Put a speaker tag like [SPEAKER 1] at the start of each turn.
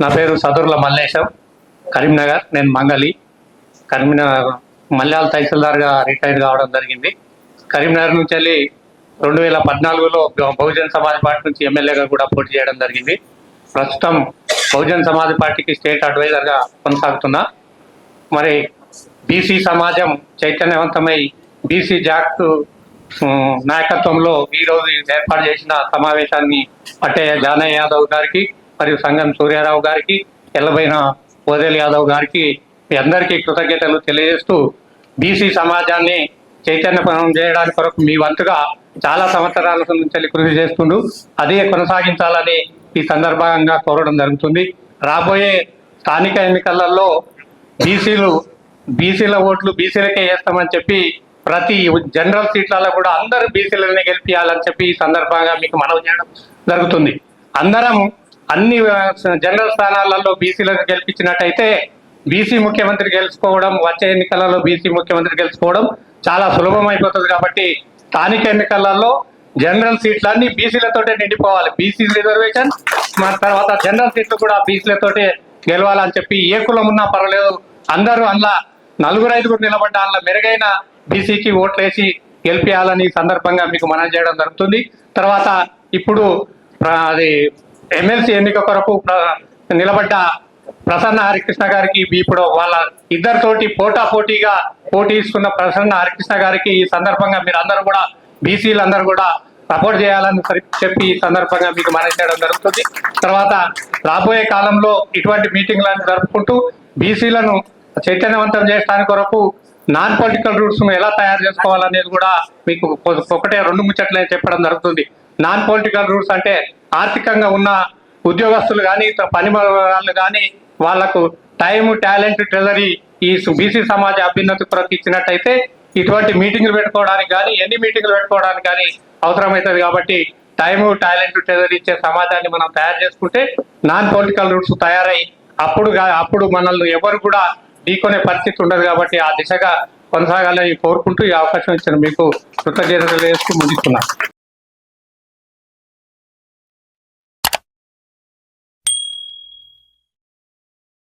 [SPEAKER 1] నా పేరు సదుర్ల మల్లేశం కరీంనగర్ నేను మంగళి కరీంనగర్ మల్యాల తహసీల్దార్గా రిటైర్ కావడం జరిగింది. కరీంనగర్ నుంచి వెళ్ళి రెండు వేల పద్నాలుగులో బహుజన్ సమాజ్ పార్టీ నుంచి ఎమ్మెల్యేగా కూడా పోటీ చేయడం జరిగింది. ప్రస్తుతం బహుజన్ సమాజ్ పార్టీకి స్టేట్ అడ్వైజర్గా కొనసాగుతున్నా. మరి బీసీ సమాజం చైతన్యవంతమై బీసీ జాక్ నాయకత్వంలో ఈరోజు రోజు ఏర్పాటు చేసిన సమావేశాన్ని పట్టే జానయ్య యాదవ్ గారికి మరియు సంగం సూర్యారావు గారికి ఎల్లబైన ఓదెల్ యాదవ్ గారికి మీ అందరికీ కృతజ్ఞతలు తెలియజేస్తూ బీసీ సమాజాన్ని చైతన్యపరం చేయడానికి కొరకు మీ వంతుగా చాలా సంవత్సరాల నుంచి కృషి చేస్తుండు. అదే కొనసాగించాలని ఈ సందర్భంగా కోరడం జరుగుతుంది. రాబోయే స్థానిక ఎన్నికలలో బీసీలు బీసీల ఓట్లు బీసీలకే వేస్తామని చెప్పి ప్రతి జనరల్ సీట్లలో కూడా అందరూ బీసీలనే గెలిపించాలని చెప్పి ఈ సందర్భంగా మీకు మనవి చేయడం జరుగుతుంది. అందరం అన్ని జనరల్ స్థానాలలో బీసీలకు గెలిపించినట్టయితే బీసీ ముఖ్యమంత్రి గెలుచుకోవడం వచ్చే ఎన్నికలలో బీసీ ముఖ్యమంత్రి గెలుచుకోవడం చాలా సులభం అయిపోతుంది కాబట్టి స్థానిక ఎన్నికలలో జనరల్ సీట్లన్నీ బీసీలతోటే నిండిపోవాలి. బీసీ రిజర్వేషన్ మన తర్వాత జనరల్ సీట్లు కూడా బీసీలతోటే గెలవాలని చెప్పి ఏ కులం ఉన్నా పర్వాలేదు. అందరూ అందులో నలుగురు ఐదుగురు నిలబడ్డ అందులో మెరుగైన బీసీకి ఓట్లేసి గెలిపించాలని సందర్భంగా మీకు మనం చేయడం జరుగుతుంది. తర్వాత ఇప్పుడు అది ఎమ్మెల్సీ ఎన్నిక కొరకు ప్ర- నిలబడ్డ ప్రసన్న హరికృష్ణ గారికి ఇప్పుడు వాళ్ళ ఇద్దరితోటి పోటా పోటీగా పోటీ ఇస్తున్న ప్రసన్న హరికృష్ణ గారికి ఈ సందర్భంగా మీరు అందరూ కూడా బీసీలు అందరూ కూడా సపోర్ట్ చేయాలని సరి- చెప్పి ఈ సందర్భంగా మీకు మనం చేయడం జరుగుతుంది. తర్వాత రాబోయే కాలంలో ఇటువంటి మీటింగ్లను జరుపుకుంటూ బీసీలను చైతన్యవంతం చేయడానికి కొరకు నాన్ పొలిటికల్ రూట్స్ ఎలా తయారు చేసుకోవాలనేది కూడా మీకు ఒకటే రెండు ముచ్చట్లే చెప్పడం జరుగుతుంది. నాన్ పొలిటికల్ రూల్స్ అంటే ఆర్థికంగా ఉన్న ఉద్యోగస్తులు కానీ పని వాళ్ళు కానీ వాళ్ళకు టైం టాలెంట్ ట్రెజరీ ఈ బీసీ సమాజ అభ్యున్నతి కొరకు ఇచ్చినట్టయితే ఇటువంటి మీటింగ్లు పెట్టుకోవడానికి కానీ ఎన్ని మీటింగ్లు పెట్టుకోవడానికి కానీ అవసరమవుతుంది కాబట్టి టైము టాలెంట్ ట్రెజరీ ఇచ్చే సమాజాన్ని మనం తయారు చేసుకుంటే నాన్ పొలిటికల్ రూట్స్ తయారై అప్పుడు అప్పుడు మనల్ని ఎవరు కూడా ఢీకొనే పరిస్థితి ఉండదు కాబట్టి ఆ దిశగా కొనసాగాలని కోరుకుంటూ ఈ అవకాశం ఇచ్చిన మీకు కృతజ్ఞతలు వేస్తూ ముగిస్తున్నాను.